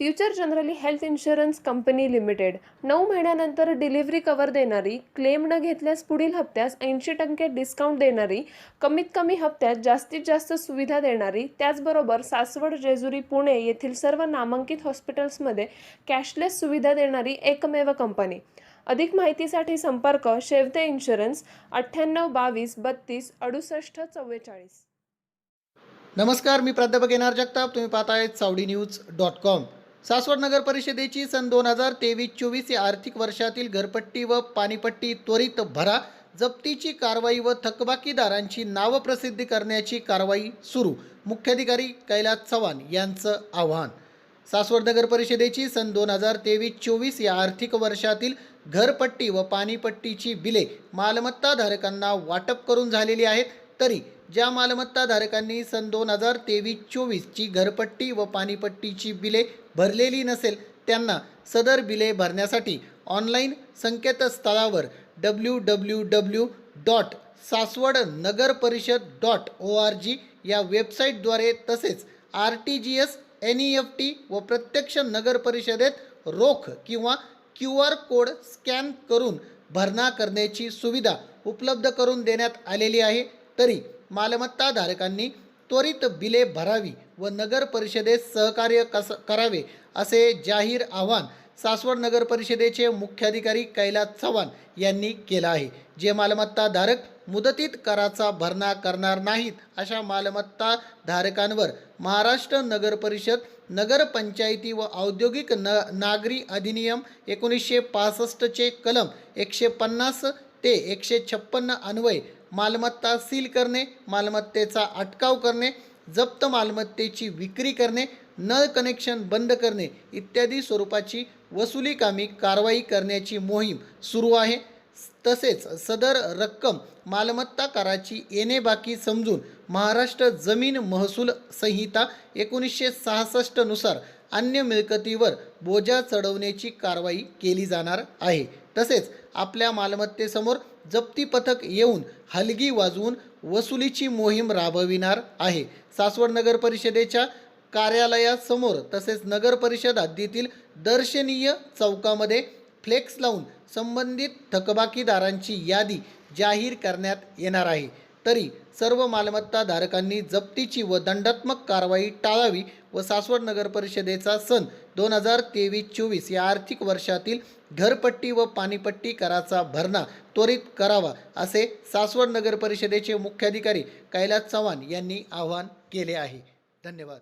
Future Generali health insurance company limited. नऊ महिन्यानंतर delivery cover देणारी क्लेम न घेतल्यास पुढील हप्त्यास ऐंशी टक्के डिस्काउंट देणारी कमीत कमी हप्त्यात जास्तीत जास्त सुविधा देणारी त्याचबरोबर सासवड जेजुरी पुणे येथील सर्व नामांकित हॉस्पिटल्समध्ये कॅशलेस सुविधा देणारी एकमेव कंपनी. अधिक माहितीसाठी संपर्क शेवते इन्शुरन्स अठ्ठ्याण्णव बावीस बत्तीस अडुसष्ट चव्वेचाळीस. नमस्कार मी प्राध्यापक एन जगताप. तुम्ही पाहताय सावडी न्यूज डॉट कॉम. सासवड नगर परिषदेची सन दोन हजार तेवीस चोवीस या आर्थिक वर्षातील घरपट्टी व पाणीपट्टी त्वरित भरा. जप्तीची कारवाई व थकबाकीदारांची नावं प्रसिद्ध करण्याची कारवाई सुरू. मुख्याधिकारी कैलास चव्हाण यांचं आव्हान. सासवड नगर परिषदेची सन दोन हजार तेवीस चोवीस या आर्थिक वर्षातील घरपट्टी व पाणीपट्टीची बिले मालमत्ताधारकांना वाटप करून झालेली आहेत. तरी ज्या मालमत्ताधारकांनी सन दोन हजार तेवीस चोवीसची घरपट्टी व पाणीपट्टीची बिले भरलेली नसेल त्यांना सदर बिले भरण्यासाठी ऑनलाईन संकेतस्थळावर W W W dot Saswad Nagar Parishad dot O R G या वेबसाईटद्वारे तसेच R T G S N E F T व प्रत्यक्ष नगर परिषदेत रोख किंवा क्यू आर कोड स्कॅन करून भरणा करण्याची सुविधा उपलब्ध करून देण्यात आलेली आहे. तरी मालमत्ताधारकांनी त्वरित बिले भरावी व नगर परिषदेत सहकार्य कस करावे असे जाहीर आवाहन सासवड नगर परिषदेचे मुख्याधिकारी कैलास चव्हाण यांनी केलं आहे. जे मालमत्ताधारक मुदतीत कराचा भरणा करणार नाहीत अशा मालमत्ताधारकांवर महाराष्ट्र नगर परिषद नगरपंचायती व औद्योगिक न नागरी अधिनियम एकोणीसशे पासष्टचे कलम एकशे पन्नास ते एकशे छप्पन्न अन्वय मालमत्ता सील करणे मालमत्तेचा अटकाव करणे जप्त मालमत्तेची विक्री करणे नळ कनेक्शन बंद करणे इत्यादी स्वरूपाची वसुली कामी कारवाई करण्याची मोहीम सुरू आहे. तसेच सदर रक्कम मालमत्ता कराची येणे बाकी समजून महाराष्ट्र जमीन महसूल संहिता एकोणीसशे सहासष्टनुसार अन्य मिळकतीवर बोजा चढवण्याची कारवाई केली जाणार आहे. तसेच आपल्या मालमत्तेसमोर जप्ती पथक येऊन हलगी वाजवून वसुलीची मोहीम राबविणार आहे. सासवड नगर परिषदेच्या कार्यालयासमोर तसेच नगर परिषद हद्दीतील दर्शनीय चौकामध्ये फ्लेक्स लावून संबंधित थकबाकीदारांची यादी जाहीर करण्यात येणार आहे. तरी सर्व मालमत्ताधारकांनी जप्तीची व दंडात्मक कारवाई टाळावी व सासवड नगर परिषदेचा सन दोन हजार तेवीस चोवीस या आर्थिक वर्षातील घरपट्टी व पाणीपट्टी कराचा भरणा त्वरित करावा असे सासवड नगर परिषदेचे मुख्याधिकारी कैलास चव्हाण यांनी आवाहन केले आहे. धन्यवाद.